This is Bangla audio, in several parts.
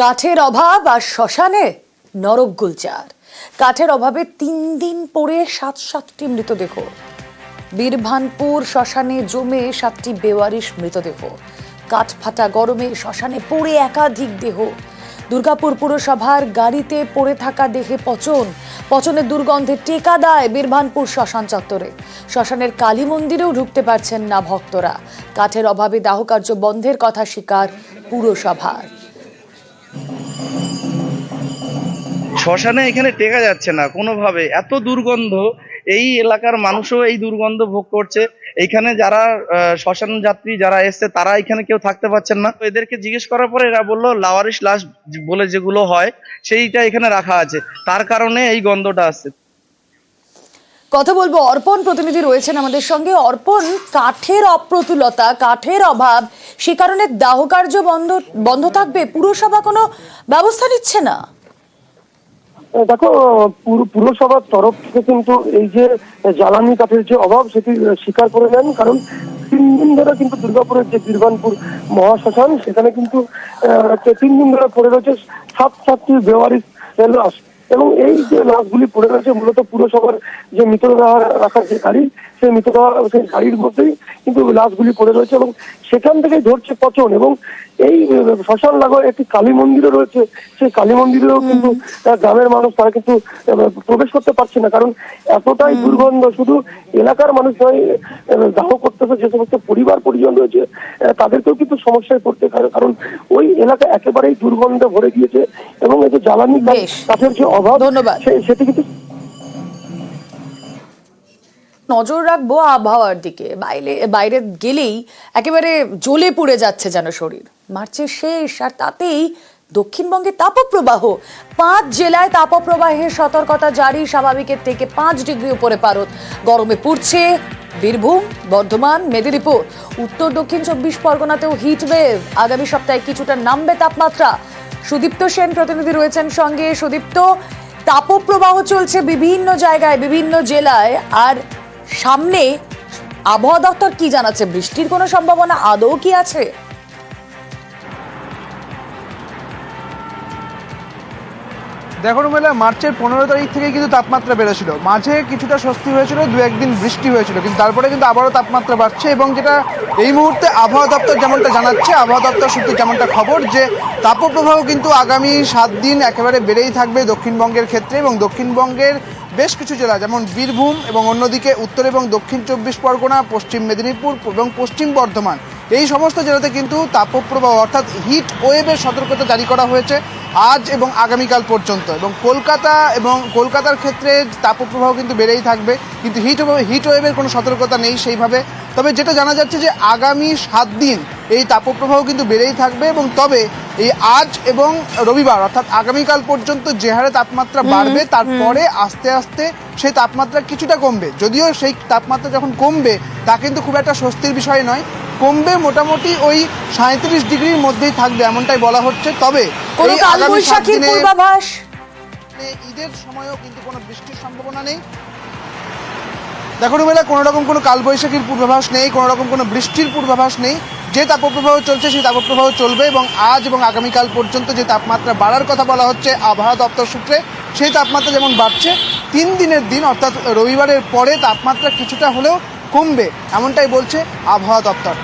কাঠের অভাব আর শ্মশানে নরক গুলচার কাঠের অভাবে তিন দিন পরে সাত সাতটি মৃতদেহ। বীরভানপুর শ্মশানে জমে সাতটি বেওয়ারিশ মৃতদেহ। কাঠ ফাটা গরমে শ্মশানে পড়ে একাধিক দেহ। দুর্গাপুর পুরসভার গাড়িতে পড়ে থাকা দেহে পচন। পচনের দুর্গন্ধে টেকা দেয় বীরভানপুর শ্মশান চত্বরে। শ্মশানের কালী মন্দিরেও ঢুকতে পারছেন না ভক্তরা। কাঠের অভাবে দাহকার্য বন্ধের কথা স্বীকার পুরসভার। শ্মশানে এখানে টেকা যাচ্ছে না কোনোভাবে। এত দুর্গন্ধ, এই এলাকার মানুষও এই দুর্গন্ধ ভোগ করছে। এইখানে যারা শ্মশান যাত্রী যারা এসছে, তারা এখানে কেউ থাকতে পারছেন না। এদেরকে জিজ্ঞেস করার পরে এরা বলল, লাওয়ারিশ লাশ বলে যেগুলো হয়, সেইটা এখানে রাখা আছে। তার কারণে এই গন্ধটা আসছে। কথা বলব, অর্পণ প্রতিনিধি রয়েছেন আমাদের সঙ্গে। অর্পণ, কাঠের অপ্রতুলতা, কাঠের অভাব, সে কারণে দাহ কার্য বন্ধ বন্ধ থাকবে। পুরসভা কোনো ব্যবস্থা নিচ্ছে না? দেখো পুরসভার তরফ থেকে কিন্তু এই যে জ্বালানি কাঠের যে অভাব, সেটি স্বীকার করে নেন। কারণ তিন দিন ধরে কিন্তু দুর্গাপুরের যে বীরবানপুর মহাশ্মশান, সেখানে কিন্তু তিন দিন ধরে পড়ে রয়েছে সাত সাতটি বেওয়ারি লাশ। এবং এই যে লাশগুলি পড়ে রয়েছে, মূলত পুরসভার যে মৃতদেহ রাখার যে গাড়ি সেই মৃতদেহ সেই গাড়ির মধ্যেই কিন্তু লাশগুলি পড়ে রয়েছে এবং সেখান থেকেই ধরছে পচন এবং এই শ্মশান লাগোয়া একটি কালী মন্দিরও রয়েছে সেই কালী মন্দিরেও কিন্তু গ্রামের মানুষ তারা কিন্তু প্রবেশ করতে পারছে না কারণ এতটাই দুর্গন্ধ শুধু এলাকার মানুষ নয় দাহ করতেছে যে সমস্ত পরিবার পরিজন রয়েছে তাদেরকেও কিন্তু সমস্যায় পড়তে পারে কারণ ওই এলাকা একেবারেই দুর্গন্ধে ভরে গিয়েছে এবং এই যে জ্বালানি। কাঠের যে অভাব। সেটি কিন্তু নজর রাখব আবহাওয়ার দিকে। বাইরে বাইরে গেলেই একেবারে জ্বলে পুড়ে যাচ্ছে যেন শরীর। মার্চের শেষ আর তাতেই দক্ষিণবঙ্গে তাপপ্রবাহ। পাঁচ জেলায় তাপপ্রবাহের সতর্কতা জারি, স্বাভাবিকের থেকে পাঁচ ডিগ্রি উপরে পারত গরমে পুড়ছে বীরভূম, বর্ধমান, মেদিনীপুর। উত্তর, দক্ষিণ চব্বিশ পরগনাতেও হিট ওয়েভ আগামী সপ্তাহে কিছুটা নামবে তাপমাত্রা। সুদীপ্ত সেন প্রতিনিধি রয়েছেন সঙ্গে। সুদীপ্ত, তাপপ্রবাহ চলছে বিভিন্ন জায়গায়, বিভিন্ন জেলায়। আর সামনে আবহাওয়া দপ্তর কি জানাচ্ছে? বৃষ্টির কোনো সম্ভাবনা আদৌ কি আছে? দেখো রুমেলা, মার্চের পনেরো তারিখ থেকে কিন্তু তাপমাত্রা বেড়েছিল। মাঝে কিছুটা স্বস্তি হয়েছিল, দু একদিন বৃষ্টি হয়েছিল, কিন্তু তারপরে কিন্তু আবারও তাপমাত্রা বাড়ছে এবং যেটা এই মুহূর্তে আবহাওয়া দপ্তর যেমনটা জানাচ্ছে, আবহাওয়া দপ্তর সূত্রে যেমনটা খবর যে তাপপ্রবাহ কিন্তু আগামী সাত দিন একেবারে বেড়েই থাকবে দক্ষিণবঙ্গের ক্ষেত্রে এবং দক্ষিণবঙ্গের বেশ কিছু জেলা, যেমন বীরভূম এবং অন্যদিকে উত্তর এবং দক্ষিণ চব্বিশ পরগনা, পশ্চিম মেদিনীপুর এবং পশ্চিম বর্ধমান। এই সমস্ত জেলাতে কিন্তু তাপপ্রবাহ অর্থাৎ হিট ওয়েভের সতর্কতা জারি করা হয়েছে আজ এবং আগামীকাল পর্যন্ত। এবং কলকাতা এবং কলকাতার ক্ষেত্রে তাপপ্রবাহ কিন্তু বেড়েই থাকবে। কিন্তু হিট হিট ওয়েভের কোনো সতর্কতা নেই সেইভাবে। তবে যেটা জানা যাচ্ছে যে আগামী সাত দিন এই তাপপ্রবাহ কিন্তু বেড়েই থাকবে এবং তবে এই আজ এবং রবিবার অর্থাৎ আগামীকাল পর্যন্ত যে হারে তাপমাত্রা বাড়বে তারপরে আস্তে আস্তে সেই তাপমাত্রা কিছুটা কমবে। যদিও সেই তাপমাত্রা যখন কমবে তা কিন্তু খুব একটা স্বস্তির বিষয় নয়। কমবে মোটামুটি ওই সাঁত্রিশ ডিগ্রির মধ্যেই থাকবে এমনটাই বলা হচ্ছে। তবে দিনে ঈদের সময়ও কিন্তু কোনো বৃষ্টির সম্ভাবনা নেই। দেখো রুমেলা কোনো রকম কোনো কালবৈশাখীর পূর্বাভাস নেই কোনো রকম কোনো বৃষ্টির পূর্বাভাস নেই। যে তাপপ্রবাহ চলছে, সেই তাপপ্রবাহ চলবে এবং আজ এবং আগামীকাল পর্যন্ত যে তাপমাত্রা বাড়ার কথা বলা হচ্ছে, আবহাওয়া দপ্তর সূত্রে, সেই তাপমাত্রা যেমন বাড়ছে, তিন দিনের দিন, অর্থাৎ রবিবারের পরে তাপমাত্রা কিছুটা হলেও কমবে, এমনটাই বলছে আবহাওয়া দপ্তর।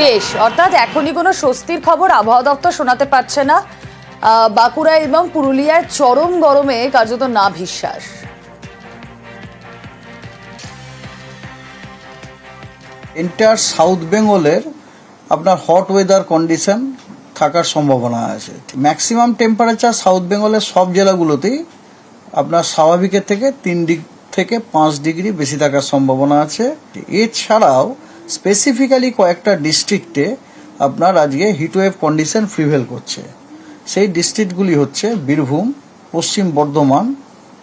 বেশ, অর্থাৎ এখনই কোনো স্বস্তির খবর আবহাওয়া দপ্তর শোনাতে পারছে না। বাঁকুড়া এবং পুরুলিয়ার চরম গরমে কার্যত না বিশ্বাস এন্টার সাউথ বেঙ্গলের আপনার হট ওয়েদার কন্ডিশন থাকার সম্ভাবনা আছে। ম্যাক্সিমাম টেম্পারেচার সাউথ বেঙ্গলের সব জেলাগুলোতেই আপনার স্বাভাবিকের থেকে তিন ডিগ থেকে পাঁচ ডিগ্রি বেশি থাকার সম্ভাবনা আছে। এছাড়াও স্পেসিফিক্যালি কয়েকটা ডিস্ট্রিক্টে আপনার আজকে হিটওয়েভ কন্ডিশন প্রিভেল করছে। সেই ডিস্ট্রিক্টগুলি হচ্ছে বীরভূম, পশ্চিম বর্ধমান,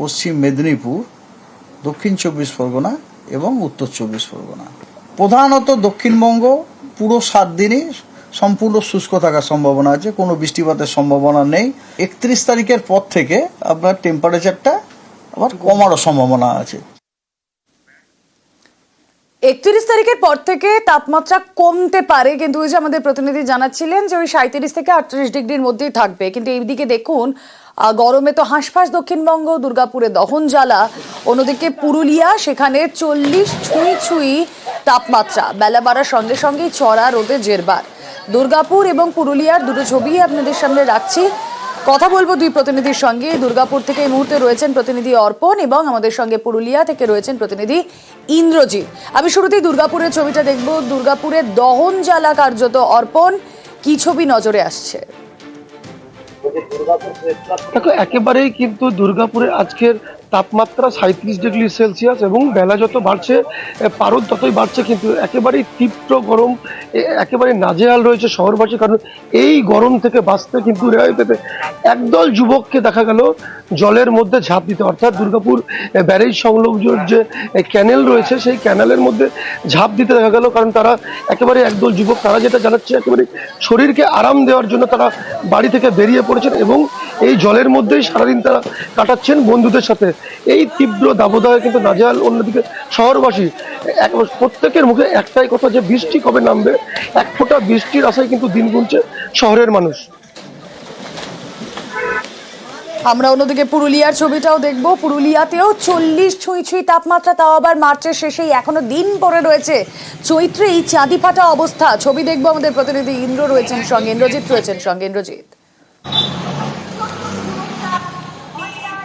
পশ্চিম মেদিনীপুর, দক্ষিণ চব্বিশ পরগনা এবং উত্তর চব্বিশ পরগনা। প্রধানত দক্ষিণবঙ্গ, পুরো সাত দিনই সম্পূর্ণ শুষ্ক থাকার সম্ভাবনা আছে, কোনো বৃষ্টিপাতের সম্ভাবনা নেই। একত্রিশ তারিখের পর থেকে আপনার টেম্পারেচারটা আবার কমারও সম্ভাবনা আছে। একত্রিশ তারিখের পর থেকে তাপমাত্রা কমতে পারে, কিন্তু ওই যে আমাদের প্রতিনিধি জানাচ্ছিলেন যে ওই সাঁত্রিশ থেকে আটত্রিশ ডিগ্রির মধ্যেই থাকবে। কিন্তু এইদিকে দেখুন গরমে তো হাঁসফাঁস দক্ষিণবঙ্গ, দুর্গাপুরে দহন জ্বালা। অন্যদিকে পুরুলিয়া, সেখানে চল্লিশ ছুঁই ছুঁই তাপমাত্রা। বেলা বাড়ার সঙ্গে সঙ্গেই চড়া রোদে জেরবার। দুর্গাপুর এবং পুরুলিয়ার দুটো ছবি আপনাদের সামনে রাখছি। কথা বলব দুই প্রতিনিধির সঙ্গে। দুর্গাপুর থেকে এই মুহূর্তে রয়েছেন প্রতিনিধি অর্পণ এবং আমাদের সঙ্গে পুরুলিয়া থেকে রয়েছেন প্রতিনিধি ইন্দ্রজিৎ। আমি শুরুতেই দুর্গাপুরের ছবিটা দেখব। দুর্গাপুরের দহন জ্বালা কার্যত অর্পণ। কি ছবি নজরে আসছে? একেবারেই কিন্তু দুর্গাপুরে আজকের তাপমাত্রা সাঁত্রিশ ডিগ্রি সেলসিয়াস এবং বেলা যত বাড়ছে পারদ ততই বাড়ছে, কিন্তু একেবারেই তীব্র গরম একেবারে নাজেহাল রয়েছে শহরবাসী। কারণ এই গরম থেকে বাঁচতে কিন্তু রেহাই পেতে একদল যুবককে দেখা গেল জলের মধ্যে ঝাঁপ দিতে। অর্থাৎ দুর্গাপুর ব্যারেজ সংলগ্ন যে ক্যানেল রয়েছে, সেই ক্যানেলের মধ্যে ঝাঁপ দিতে দেখা গেল। কারণ তারা একেবারে একদল যুবক, তারা যেটা জানাচ্ছে, একেবারে শরীরকে আরাম দেওয়ার জন্য তারা বাড়ি থেকে বেরিয়ে পড়েছেন এবং এই জলের মধ্যেই সারাদিন তারা কাটাচ্ছেন বন্ধুদের সাথে। এই তীব্র দাবদাহে কিন্তু নাজেহাল অন্যদিকে শহরবাসী এক প্রত্যেকের মুখে একটাই কথা যে বৃষ্টি কবে নামবে? এক ফোঁটা বৃষ্টির আশায় কিন্তু দিন গুনছে শহরের মানুষ। আমরা অন্যদিকে পুরুলিয়ার ছবিটাও দেখব। পুরুলিয়াতেও চল্লিশ ছুঁই ছুঁই তাপমাত্রা, তাও আবার মার্চের শেষেই। এখনও দিন পরে রয়েছে। চৈত্রেই চাঁদি ফাটা অবস্থা। ছবি দেখব আমাদের প্রতিনিধি ইন্দ্র রয়েছেন সঙ্গে। ইন্দ্রজিৎ রয়েছেন সঙ্গে। ইন্দ্রজিৎ।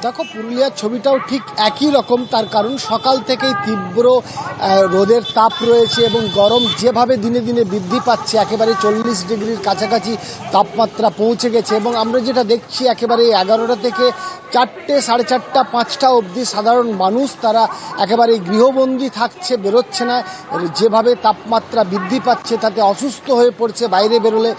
দেখো, পুরুলিয়ার ছবিটাও ঠিক একই রকম, তার কারণ সকাল থেকেই তীব্র রোদের তাপ রয়েছে এবং গরম যেভাবে দিনে দিনে বৃদ্ধি পাচ্ছে, একেবারে চল্লিশ ডিগ্রির কাছাকাছি তাপমাত্রা পৌঁছে গেছে এবং আমরা যেটা দেখছি একেবারে এগারোটা থেকে চারটে, সাড়ে চারটা, পাঁচটা অবধি সাধারণ মানুষ, তারা একেবারে গৃহবন্দী থাকছে, বেরোচ্ছে না। যেভাবে তাপমাত্রা বৃদ্ধি পাচ্ছে, তাতে অসুস্থ হয়ে পড়ছে, বাইরে বেরোলে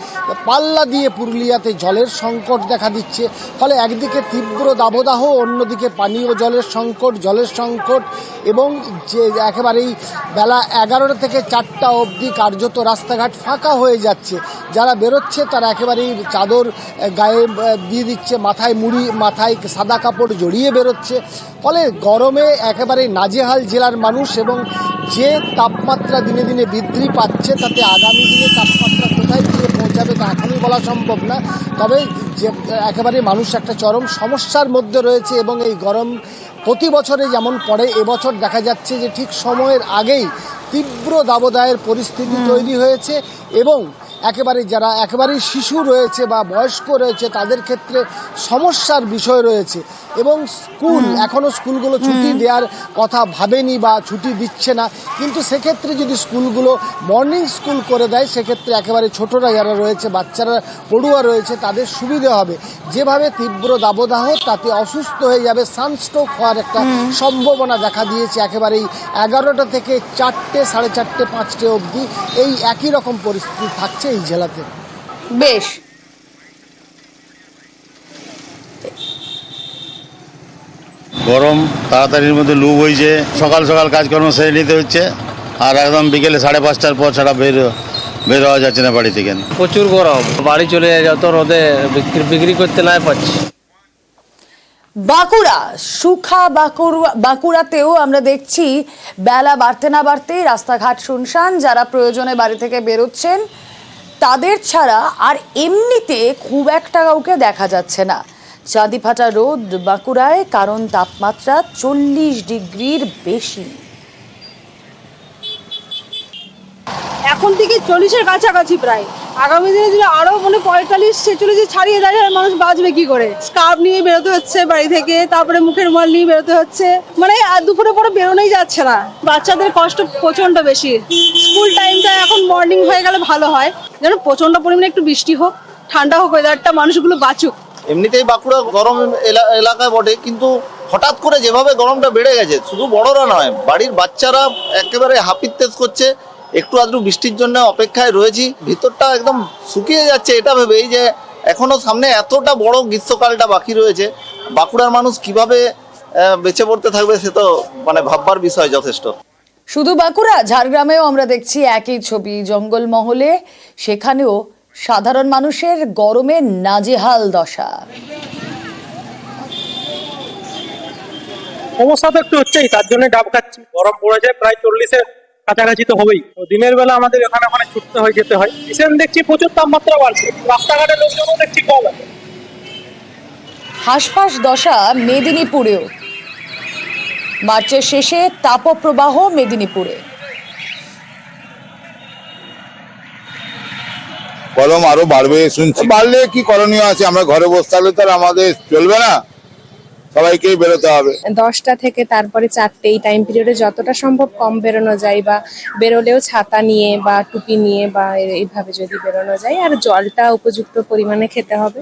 পাল্লা দিয়ে পুরুলিয়াতে জলের সংকট দেখা দিচ্ছে। ফলে একদিকে তীব্র দাবদাহ অন্যদিকে পানীয় জলের সংকট জলের সংকট এবং যে একেবারেই বেলা এগারোটা থেকে চারটা অবধি কার্যত রাস্তাঘাট ফাঁকা হয়ে যাচ্ছে। যারা বেরোচ্ছে তারা একেবারেই চাদর গায়ে দিয়ে দিচ্ছে, মাথায় মুড়ি, মাথায় সাদা কাপড় জড়িয়ে বেরোচ্ছে। ফলে গরমে একেবারে নাজেহাল জেলার মানুষ এবং যে তাপমাত্রা দিনে দিনে বৃদ্ধি পাচ্ছে তাতে আগামী দিনে তাপমাত্রা কোথায় গিয়ে পৌঁছাবে তা এখনই বলা সম্ভব না। তবে যে একেবারে মানুষ একটা চরম সমস্যার মধ্যে রয়েছে এবং এই গরম প্রতি বছরে যেমন পড়ে এবছর দেখা যাচ্ছে যে ঠিক সময়ের আগেই তীব্র দাবদায়ের পরিস্থিতি তৈরি হয়েছে এবং একেবারে যারা একেবারেই শিশু রয়েছে বা বয়স্ক রয়েছে তাদের ক্ষেত্রে সমস্যার বিষয় রয়েছে। এবং স্কুল এখনও স্কুলগুলো ছুটি দেওয়ার কথা ভাবেনি বা ছুটি দিচ্ছে না। কিন্তু সেক্ষেত্রে যদি স্কুলগুলো মর্নিং স্কুল করে দেয় সেক্ষেত্রে একেবারে ছোটরা যারা রয়েছে বাচ্চারা পড়ুয়া রয়েছে তাদের সুবিধে হবে। যেভাবে তীব্র দাবদাহ তাতে অসুস্থ হয়ে যাবে সানস্ট্রোক হওয়ার একটা সম্ভাবনা দেখা দিয়েছে একেবারেই এগারোটা থেকে চারটে সাড়ে চারটে পাঁচটে অবধি। এই একই রকম পরিস্থিতি থাকছে। এই জেলাতে? বেশ। গরম তাড়াতাড়ির মধ্যে লু বইছে। সকাল সকাল কাজকর্ম সেরে নিতে হচ্ছে। আর একদম বিকেলে সাড়ে পাঁচটার পর ছাড়া বের বের হওয়া যাচ্ছে না বাড়ি থেকে। প্রচুর গরম। বাড়ি চলে যত রোদে বিক্রি করতে নাই পাচ্ছি বাঁকুড়া সুখা বাঁকুড়া বাঁকুড়াতেও আমরা দেখছি বেলা বাড়তে না বাড়তেই রাস্তাঘাট শুনশান যারা প্রয়োজনে বাড়ি থেকে বেরোচ্ছেন তাদের ছাড়া আর এমনিতে খুব একটা কাউকে দেখা যাচ্ছে না। চাঁদিফাটা রোদ বাঁকুড়ায় কারণ তাপমাত্রা চল্লিশ ডিগ্রির বেশি। এখন থেকে চল্লিশের কাছাকাছি প্রায়। আগামী দিনে যদি আরও মানে পঁয়তাল্লিশ, ছেচল্লিশে ছাড়িয়ে তাহলে মানুষ বাঁচবে কি করে? স্কার্ফ নিয়ে বেরোতে হচ্ছে বাড়ি থেকে, তারপরে মুখের রুমাল নিয়ে বেরোতে হচ্ছে। মানে আর দুপুরে পরে বেরোনোই যাচ্ছে না। বাচ্চাদের কষ্ট প্রচণ্ড বেশি। স্কুল টাইমটা এখন মর্নিং হয়ে গেলে ভালো হয়। যেন প্রচণ্ড পরিমাণে একটু বৃষ্টি হোক, ঠান্ডা হোক ওয়েদারটা মানুষগুলো বাঁচুক। এমনিতেই বাঁকুড়া গরম এলা- এলাকায় বটে, কিন্তু হঠাৎ করে যেভাবে গরমটা বেড়ে গেছে, শুধু বড়রা নয়, বাড়ির বাচ্চারা একেবারে হাপিত্তেজ করছে। একটু আধটু বৃষ্টির জন্য অপেক্ষায় রয়েছি। ভিতরটা একদম শুকিয়ে যাচ্ছে এটা ভেবেই যে এখনও সামনে এতটা বড় গ্রীষ্মকালটা বাকি রয়েছে। বাঁকুড়ার মানুষ কীভাবে আহ, বেঁচে পড়তে থাকবে সে তো মানে ভাববার বিষয় যথেষ্ট। শুধু বাঁকুড়া ঝাড়গ্রামেও আমরা দেখছি একই ছবি। জঙ্গলমহলে সেখানেও সাধারণ মানুষের গরমে নাজেহাল দশা। সমস্যা তো একটু হচ্ছেই তার জন্য ডাব খাচ্ছি। গরম পড়েছে প্রায় চল্লিশের কাছাকাছি তো হবেই। তো দিনের বেলা আমাদের এখানে ওখানে ছুটতে হয় যেতে হয়। রিসেন্ট দেখছি প্রচুর তাপমাত্রা বাড়ছে। রাস্তাঘাটে লোকজনও দেখছি কম আছে। হাসফাস দশা মেদিনীপুরেও। মার্চের শেষে তাপপ্রবাহ মেদিনীপুরে। গরম আরও বাড়বে শুনছি। বাড়লে কি করণীয় আছে? আমরা ঘরে বসে থাকলে তো আর আমাদের চলবে না। সবাইকেই বেরোতে হবে। দশটা থেকে তারপরে চারটে এই টাইম পিরিয়ডে যতটা সম্ভব কম বেরোনো যায় বা বেরোলেও ছাতা নিয়ে বা টুপি নিয়ে বা এইভাবে যদি বেরোনো যায়, আর জলটা উপযুক্ত পরিমাণে খেতে হবে।